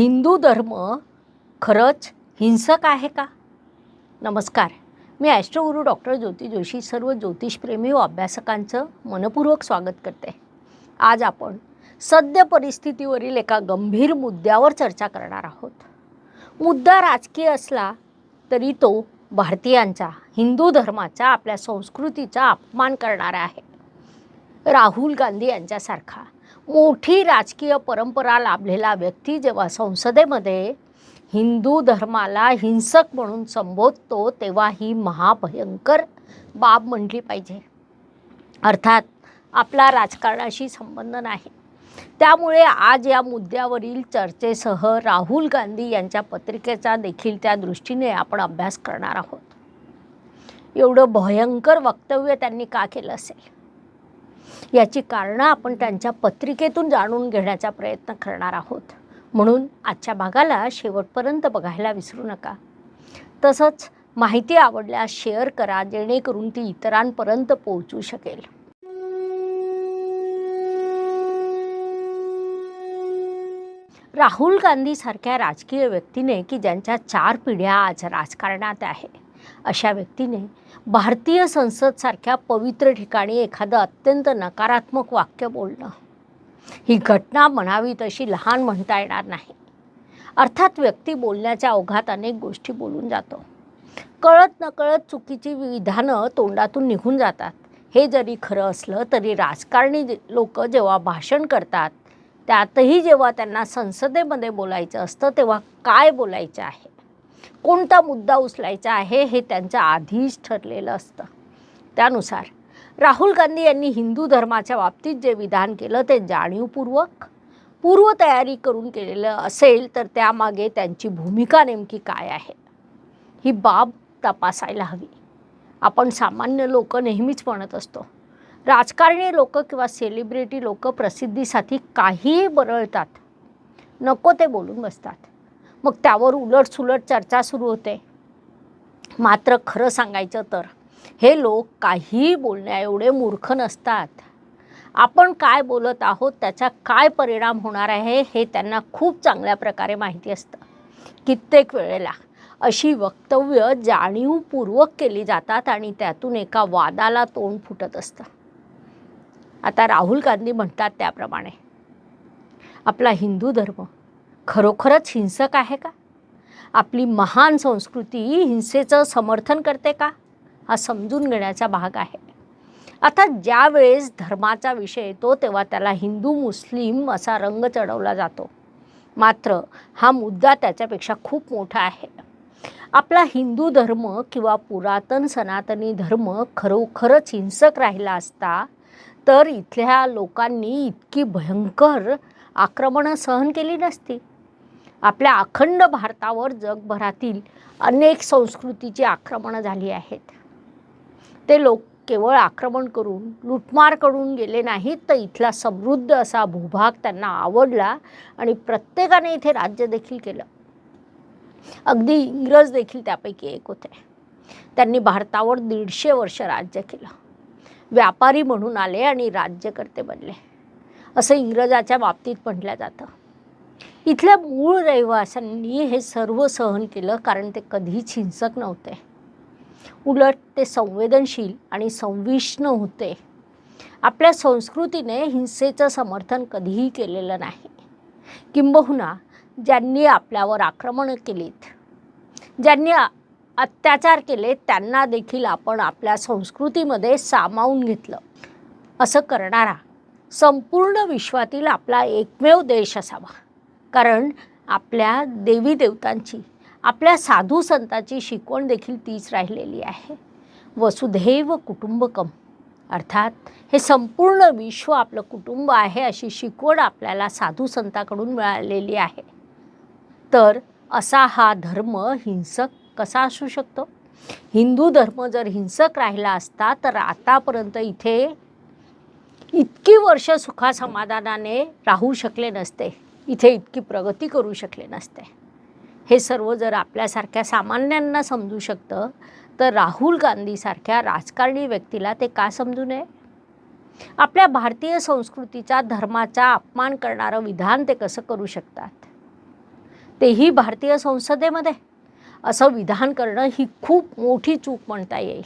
हिंदू धर्म खरंच हिंसक आहे का? नमस्कार. मी ॲस्ट्रोगुरू डॉक्टर ज्योती जोशी सर्व ज्योतिषप्रेमी व अभ्यासकांचं मनपूर्वक स्वागत करते. आज आपण सद्य परिस्थितीवरील एका गंभीर मुद्द्यावर चर्चा करणार आहोत. मुद्दा राजकीय असला तरी तो भारतीयांचा हिंदू धर्माचा आपल्या संस्कृतीचा अपमान करणारा आहे. राहुल गांधी यांच्यासारखा मोठी राजकीय परंपरा लाभलेला व्यक्ती जेव्हा संसदेमध्ये हिंदू धर्माला हिंसक म्हणून संबोधतो तेव्हा ही महाभयंकर बाब म्हटली पाहिजे. अर्थात आपला राजकारणाशी संबंध नाही. त्यामुळे आज या मुद्द्यावरील चर्चेसह राहुल गांधी यांच्या पत्रिकेचा देखील त्या दृष्टीने आपण अभ्यास करणार आहोत. एवढं भयंकर वक्तव्य त्यांनी का केलं असेल? याची कारणं आपण त्यांच्या पत्रिकेतून जाणून घेण्याचा प्रयत्न करणार आहोत. म्हणून आजच्या भागाला शेवटपर्यंत बघायला विसरू नका. तसंच माहिती आवडल्यास शेअर करा जेणेकरून ती इतरांपर्यंत पोहोचू शकेल. राहुल गांधीसारख्या राजकीय व्यक्तीने की ज्यांच्या चार पिढ्या आज राजकारणात आहे? अशा व्यक्तीने भारतीय संसदसारख्या पवित्र ठिकाणी एखादं अत्यंत नकारात्मक वाक्य बोलणं. ही घटना म्हणावी तशी लहान म्हणता येणार नाही. अर्थात व्यक्ती बोलण्याच्या अवघात अनेक गोष्टी बोलून जातो. कळत नकळत चुकीची विधानं तोंडातून निघून जातात. हे जरी खरं असलं तरी राजकारणी लोक जेव्हा भाषण करतात त्यातही जेव्हा त्यांना संसदेमध्ये बोलायचं असतं तेव्हा काय बोलायचं आहे? कोणता मुद्दा उचलायचा आहे हे त्यांचं आधीच ठरलेलं असतं. त्यानुसार राहुल गांधी यांनी हिंदू धर्माच्या बाबतीत जे विधान केलं ते जाणीवपूर्वक पूर्वतयारी करून केलेलं असेल तर त्यामागे त्यांची भूमिका नेमकी काय आहे? ही बाब तपासायला हवी. आपण सामान्य लोक नेहमीच म्हणत असतो राजकारणी लोक किंवा सेलिब्रिटी लोक प्रसिद्धीसाठी काहीही बरळतात. नको ते बोलून बसतात. मग त्यावर उलटसुलट चर्चा सुरू होते. मात्र खरं सांगायचं तर हे लोक काही बोलण्या एवढे मूर्ख नसतात. आपण काय बोलत आहोत त्याचा काय परिणाम होणार आहे हे त्यांना खूप चांगल्या प्रकारे माहिती असतं. कित्येक वेळेला अशी वक्तव्य जाणीवपूर्वक केली जातात आणि त्यातून एका वादाला तोंड फुटत असतं. आता राहुल गांधी म्हणतात त्याप्रमाणे आपला हिंदू धर्म खरोखरच हिंसक आहे का? आपली महान संस्कृती हिंसेचं समर्थन करते का? हा समजून घेण्याचा भाग आहे. आता ज्यावेळेस धर्माचा विषय येतो तेव्हा त्याला हिंदू मुस्लिम असा रंग चढवला जातो. मात्र हा मुद्दा त्याच्यापेक्षा खूप मोठा आहे. आपला हिंदू धर्म किंवा पुरातन सनातनी धर्म खरोखरच हिंसक राहिला असता तर इथल्या लोकांनी इतकी भयंकर आक्रमणं सहन केली नसती. आपल्या अखंड भारतावर जगभरातील अनेक संस्कृतीची आक्रमणं झाली आहेत. ते लोक केवळ आक्रमण करून लुटमार करून गेले नाहीत तर इथला समृद्ध असा भूभाग त्यांना आवडला आणि प्रत्येकाने इथे राज्य देखील केलं. अगदी इंग्रज देखील त्यापैकी एक होते. त्यांनी भारतावर दीडशे वर्ष राज्य केलं. व्यापारी म्हणून आले आणि राज्यकर्ते बनले. असं इंग्रजाच्या बाबतीत म्हटलं जातं. इथल्या मूळ रहिवाशांनी हे सर्व सहन केलं कारण ते कधीच हिंसक नव्हते. उलट ते संवेदनशील आणि संविष्ण होते. आपल्या संस्कृतीने हिंसेचं समर्थन कधीही केलेलं नाही. किंबहुना ज्यांनी आपल्यावर आक्रमणं केलीत ज्यांनी अत्याचार केले त्यांना देखील आपण आपल्या संस्कृतीमध्ये सामावून घेतलं. असं करणारा संपूर्ण विश्वातील आपला एकमेव देश असावा. कारण आपल्या देवी देवतांची आपल्या साधू संतांची शिकवण देखील तीच राहिलेली आहे. वसुधैव कुटुंबकम. अर्थात हे संपूर्ण विश्व आपलं कुटुंब आहे अशी शिकवण आपल्याला साधू संताकडून मिळालेली आहे. तर असा हा धर्म हिंसक कसा असू शकतो? हिंदू धर्म जर हिंसक राहिला असता तर आतापर्यंत इथे इतकी वर्ष सुखासमाधानाने राहू शकले नसते. इथे इतकी प्रगती करू शकले नसते. हे सर्व जर आपल्यासारख्या सामान्यांना समजू शकतं तर राहुल गांधीसारख्या राजकारणी व्यक्तीला ते का समजू नये? आपल्या भारतीय संस्कृतीचा धर्माचा अपमान करणारं विधान ते कसं करू शकतात? तेही भारतीय संसदेमध्ये? असं विधान करणं ही खूप मोठी चूक म्हणता येईल.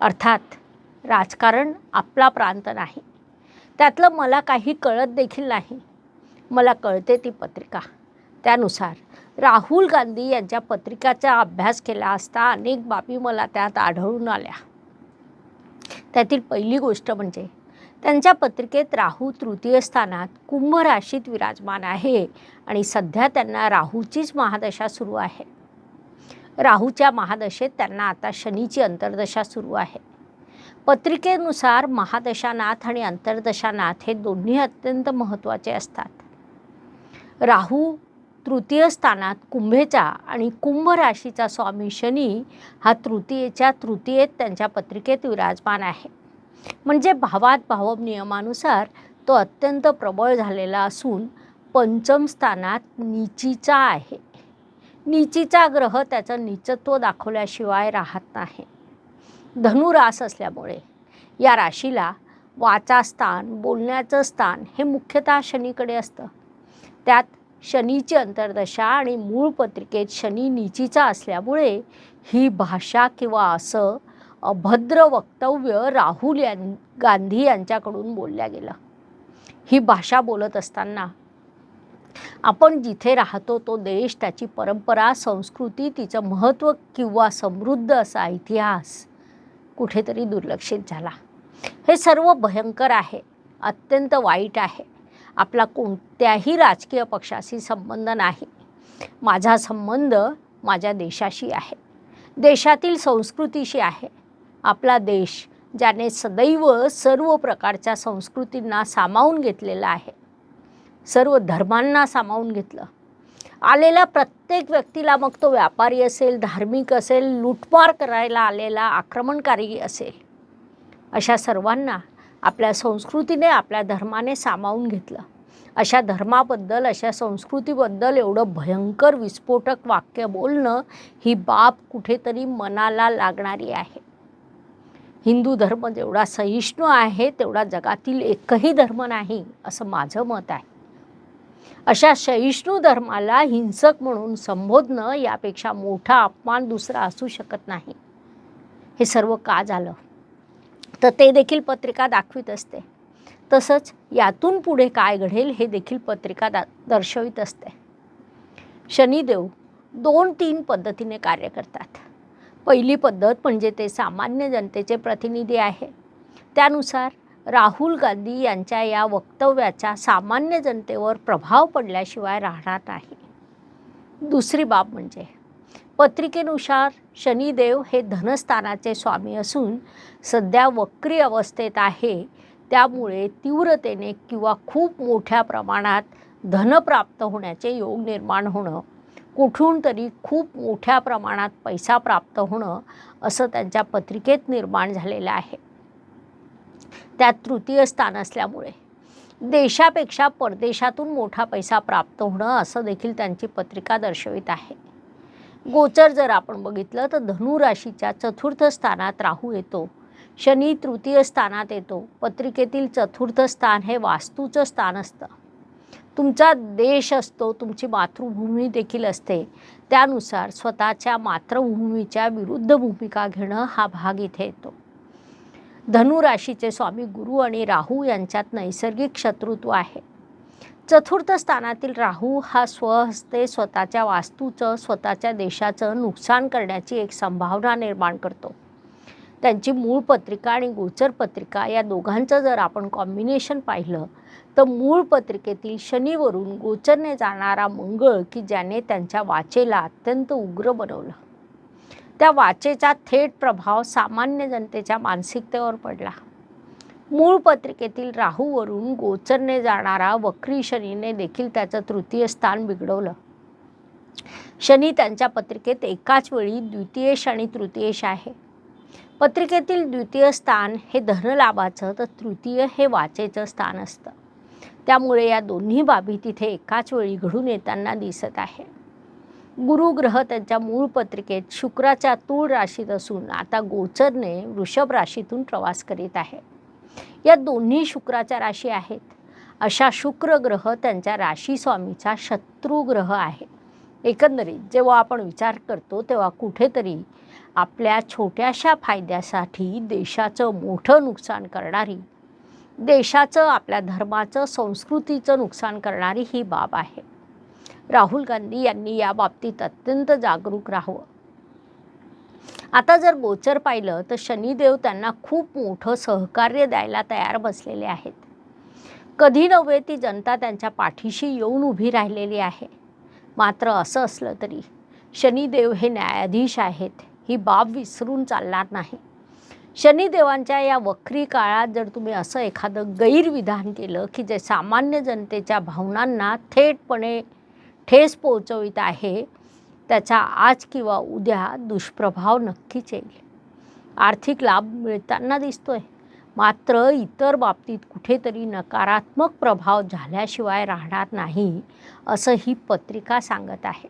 अर्थात राजकारण आपला प्रांत नाही. त्यातलं मला काही कळत देखील नाही. मला कळते ती पत्रिका. त्यानुसार राहुल गांधी यांच्या पत्रिकाचा अभ्यास केला असता अनेक बाबी मला त्यात आढळून आल्या. त्यातील पहिली गोष्ट म्हणजे त्यांच्या पत्रिकेत राहू तृतीय स्थानात कुंभ राशीत विराजमान आहे आणि सध्या त्यांना राहूचीच महादशा सुरू आहे. राहूच्या महादशेत त्यांना आता शनीची अंतर्दशा सुरू आहे. पत्रिकेनुसार महादशानाथ आणि अंतर्दशानाथ हे दोन्ही अत्यंत महत्त्वाचे असतात. राहू तृतीय स्थानात कुंभेचा आणि कुंभ राशीचा स्वामी शनी हा तृतीयेच्या तृतीयेत त्यांच्या पत्रिकेत विराजमान आहे. म्हणजे भावात भाव नियमानुसार तो अत्यंत प्रबळ झालेला असून पंचम स्थानात नीचीचा आहे. नीचीचा ग्रह त्याचं नीचत्व दाखवल्याशिवाय राहत नाही. धनुरास असल्यामुळे या राशीला वाचास्थान बोलण्याचं स्थान हे मुख्यतः शनीकडे असतं. त्यात शनीची अंतर्दशा आणि मूळ पत्रिकेत शनी नीचीचा असल्यामुळे ही भाषा किंवा असं अभद्र वक्तव्य राहुल यां गांधी यांच्याकडून बोलल्या गेलं. ही भाषा बोलत असताना आपण जिथे राहतो तो देश त्याची परंपरा संस्कृती तिचं महत्त्व किंवा समृद्ध असा इतिहास कुठेतरी दुर्लक्षित झाला. हे सर्व भयंकर आहे अत्यंत वाईट आहे. आपला कोणत्याही राजकीय पक्षाशी संबंध नाही. माझा संबंध माझ्या देशाशी आहे. देशातील संस्कृतीशी आहे. आपला देश ज्याने सदैव सर्व प्रकारच्या संस्कृतींना सामावून घेतलेला आहे. सर्व धर्मांना सामावून घेतलं. आलेल्या प्रत्येक व्यक्तीला मग तो व्यापारी असेल धार्मिक असेल लुटमार करायला आलेला आक्रमणकारी असेल. अशा सर्वांना आपल्या संस्कृतीने आपल्या धर्माने सामावून घेतलं. अशा धर्माबद्दल अशा संस्कृतीबद्दल एवढं भयंकर विस्फोटक वाक्य बोलणं ही बाब कुठेतरी मनाला लागणारी आहे. हिंदू धर्म जेवढा सहिष्णू आहे तेवढा जगातील एकही धर्म नाही असं माझं मत आहे. अशा सहिष्णू धर्माला हिंसक म्हणून संबोधणं यापेक्षा मोठा अपमान दुसरा असू शकत नाही. हे सर्व का झालं? तर ते देखील पत्रिका दाखवित असते. तसंच यातून पुढे काय घडेल हे देखील पत्रिका दा दर्शवित असते. शनिदेव दोन तीन पद्धतीने कार्य करतात. पहिली पद्धत म्हणजे ते सामान्य जनतेचे प्रतिनिधी आहे. त्यानुसार राहुल गांधी यांच्या या वक्तव्याचा सामान्य जनतेवर प्रभाव पडल्याशिवाय राहणार नाही. दुसरी बाब म्हणजे पत्रिकेनुसार शनिदेव हे धनस्थानाचे स्वामी असून सध्या वक्री अवस्थेत आहे. त्यामुळे तीव्रतेने किंवा खूप मोठ्या प्रमाणात धन प्राप्त होण्याचे योग निर्माण होणं कुठून तरी खूप मोठ्या प्रमाणात पैसा प्राप्त होणं असं त्यांच्या पत्रिकेत निर्माण झालेलं आहे. त्यात तृतीय स्थान असल्यामुळे देशापेक्षा परदेशातून मोठा पैसा प्राप्त होणं असं देखील त्यांची पत्रिका दर्शवित आहे. गोचर जर आपण बघितलं तर धनु राशीच्या चतुर्थ स्थानात राहू येतो. शनी तृतीय स्थानात येतो. पत्रिकेतील चतुर्थ स्थान हे वास्तूचं स्थान असतं. तुमचा देश असतो तुमची मातृभूमी देखील असते. त्यानुसार स्वतःच्या मातृभूमीच्या विरुद्ध भूमिका घेणं हा भाग इथे येतो. धनु राशीचे स्वामी गुरु आणि राहू यांच्यात नैसर्गिक शत्रुत्व आहे. चतुर्थ स्थानातील राहू हा स्वहस्ते स्वतःच्या वास्तूचं स्वतःच्या देशाचं नुकसान करण्याची एक संभावना निर्माण करतो. त्यांची मूळ पत्रिका आणि गोचर पत्रिका या दोघांचं जर आपण कॉम्बिनेशन पाहिलं तर मूळ पत्रिकेतील शनीवरून गोचरने जाणारा मंगळ की ज्याने त्यांच्या वाचेला अत्यंत उग्र बनवलं. त्या वाचेचा थेट प्रभाव सामान्य जनतेच्या मानसिकतेवर पडला. मूळ पत्रिकेतील राहूवरून गोचरने जाणारा वक्री शनीने देखील त्याचं तृतीय स्थान बिघडवलं. शनी त्यांच्या पत्रिकेत एकाच वेळी द्वितीयश आणि तृतीयश आहे. पत्रिकेतील द्वितीय स्थान हे धनलाभाचं तर तृतीय हे वाचेचं स्थान असतं. त्यामुळे या दोन्ही बाबी तिथे एकाच वेळी घडून येताना दिसत आहे. गुरुग्रह त्यांच्या मूळ पत्रिकेत शुक्राच्या तूळ राशीत असून आता गोचरने वृषभ राशीतून प्रवास करीत आहे. या दोन्ही शुक्राच्या राशी आहेत. अशा शुक्र ग्रह त्यांच्या राशी स्वामीचा शत्रुग्रह आहे. एकंदरीत जेव्हा आपण विचार करतो तेव्हा कुठेतरी आपल्या छोट्याशा फायद्यासाठी देशाचं मोठं नुकसान करणारी देशाचं आपल्या धर्माचं संस्कृतीचं नुकसान करणारी ही बाब आहे. राहुल गांधी यांनी या बाबतीत अत्यंत जागरूक राहावं. आता जर गोचर पाहिलं तर शनिदेव त्यांना खूप मोठं सहकार्य द्यायला तयार बसलेले आहेत. कधी नव्हे ती जनता त्यांच्या पाठीशी येऊन उभी राहिलेली आहे. मात्र असं असलं तरी शनिदेव हे न्यायाधीश आहेत ही बाब विसरून चालणार नाही. शनिदेवांच्या या वक्री काळात जर तुम्ही असं एखादं गैरविधान केलं की जे सामान्य जनतेच्या भावनांना थेटपणे ठेस पोहोचवित आहे त्याचा आज किंवा उद्या दुष्प्रभाव नक्कीच येईल. आर्थिक लाभ मिळताना दिसतोय. मात्र इतर बाबतीत कुठेतरी नकारात्मक प्रभाव झाल्याशिवाय राहणार नाही असं ही पत्रिका सांगत आहे.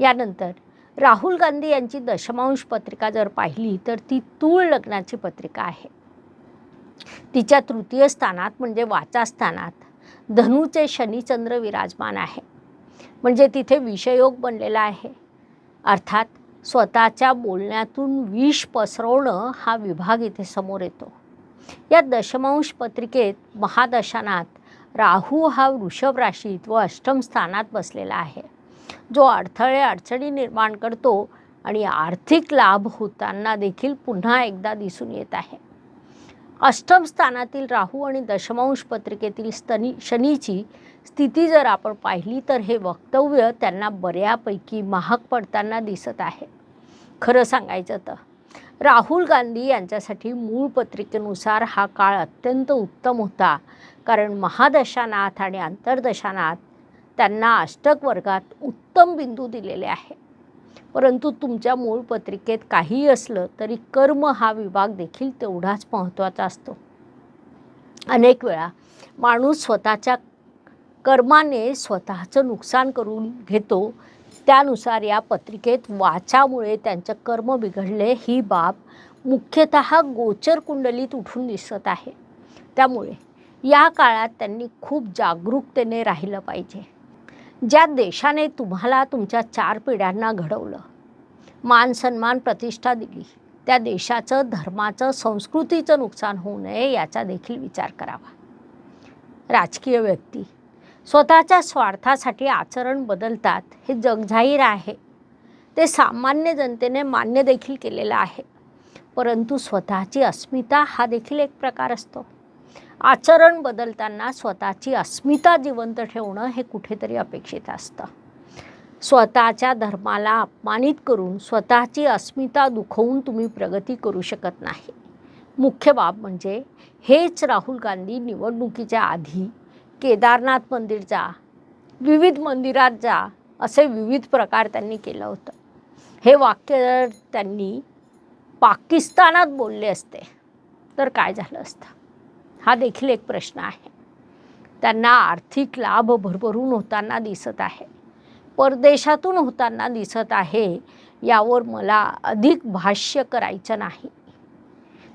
यानंतर राहुल गांधी यांची दशमांश पत्रिका जर पाहिली तर ती तूळ लग्नाची पत्रिका आहे. तिच्या तृतीय स्थानात म्हणजे वाचास्थानात धनुचे शनिचंद्र विराजमान आहे. म्हणजे तिथे विषयोग बनलेला आहे. अर्थात स्वतःच्या बोलण्यातून विष पसरवणं हा विभाग इथे समोर येतो. या दशमांश पत्रिकेत महादशानात राहू हा वृषभ राशीत व अष्टम स्थानात बसलेला आहे. जो अडथळे अडचणी निर्माण करतो आणि आर्थिक लाभ होताना देखील पुन्हा एकदा दिसून येत आहे. अष्टम स्थानातील राहू आणि दशमांश पत्रिकेतील स्तनी शनीची स्थिती जर आपण पाहिली तर हे वक्तव्य त्यांना बऱ्यापैकी महाग पडताना दिसत आहे. खरं सांगायचं तर राहुल गांधी यांच्यासाठी मूळ पत्रिकेनुसार हा काळ अत्यंत उत्तम होता. कारण महादशानाथ आणि आंतरदशानाथ त्यांना अष्टक वर्गात उत्तम बिंदू दिलेले आहे. परंतु तुमच्या मूळ पत्रिकेत काहीही असलं तरी कर्म हा विभाग देखील तेवढाच महत्त्वाचा असतो. अनेक वेळा माणूस स्वतःच्या कर्माने स्वतःचं नुकसान करून घेतो त्यानुसार या पत्रिकेत वाचामुळे त्यांचं कर्म बिघडले ही बाब मुख्यतः गोचर कुंडलीत उठून दिसत आहे. त्यामुळे या काळात त्यांनी खूप जागरूकतेने राहिलं पाहिजे. ज्या देशाने तुम्हाला तुमच्या चार पिढ्यांना घडवलं मान सन्मान प्रतिष्ठा दिली त्या देशाचं धर्माचं संस्कृतीचं नुकसान होऊ नये याचा देखील विचार करावा. राजकीय व्यक्ती स्वतःच्या स्वार्थासाठी आचरण बदलतात हे जगजाहीर आहे. ते सामान्य जनतेने मान्य देखील केलेलं आहे. परंतु स्वतःची अस्मिता हा देखील एक प्रकार असतो. आचरण बदलताना स्वतःची अस्मिता जिवंत ठेवणं हे कुठेतरी अपेक्षित असतं. स्वतःच्या धर्माला अपमानित करून स्वतःची अस्मिता दुखवून तुम्ही प्रगती करू शकत नाही. मुख्य बाब म्हणजे हेच राहुल गांधी निवडणुकीच्या आधी केदारनाथ मंदिर जा विविध मंदिरात जा असे विविध प्रकार त्यांनी केलं होतं. हे वाक्य जर त्यांनी पाकिस्तानात बोलले असते तर काय झालं असतं? हा देखील एक प्रश्न आहे. त्यांना आर्थिक लाभ भरभरून होताना दिसत आहे. परदेशातून होताना दिसत आहे यावर मला अधिक भाष्य करायचं नाही.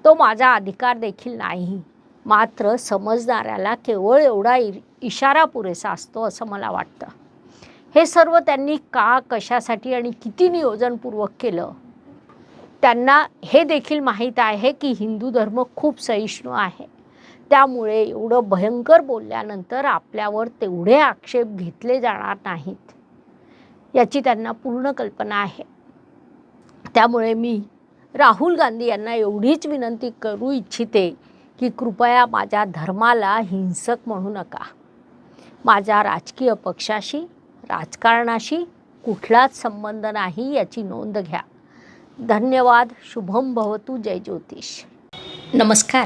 तो माझा अधिकार देखील नाही. मात्र समजणाऱ्याला केवळ एवढा इ इशारा पुरेसा असतो असं मला वाटतं. हे सर्व त्यांनी का कशासाठी आणि किती नियोजनपूर्वक केलं? त्यांना हे देखील माहीत आहे की हिंदू धर्म खूप सहिष्णू आहे. त्यामुळे एवढं भयंकर बोलल्यानंतर आपल्यावर तेवढे आक्षेप घेतले जाणार नाहीत. याची त्यांना पूर्ण कल्पना आहे. त्यामुळे मी राहुल गांधी यांना एवढीच विनंती करू इच्छिते की कृपया माझ्या धर्माला हिंसक म्हणू नका. माझ्या राजकीय पक्षाशी राजकारणाशी कुठलाच संबंध नाही याची नोंद घ्या. धन्यवाद. शुभम भवतु. जय ज्योतिष. नमस्कार.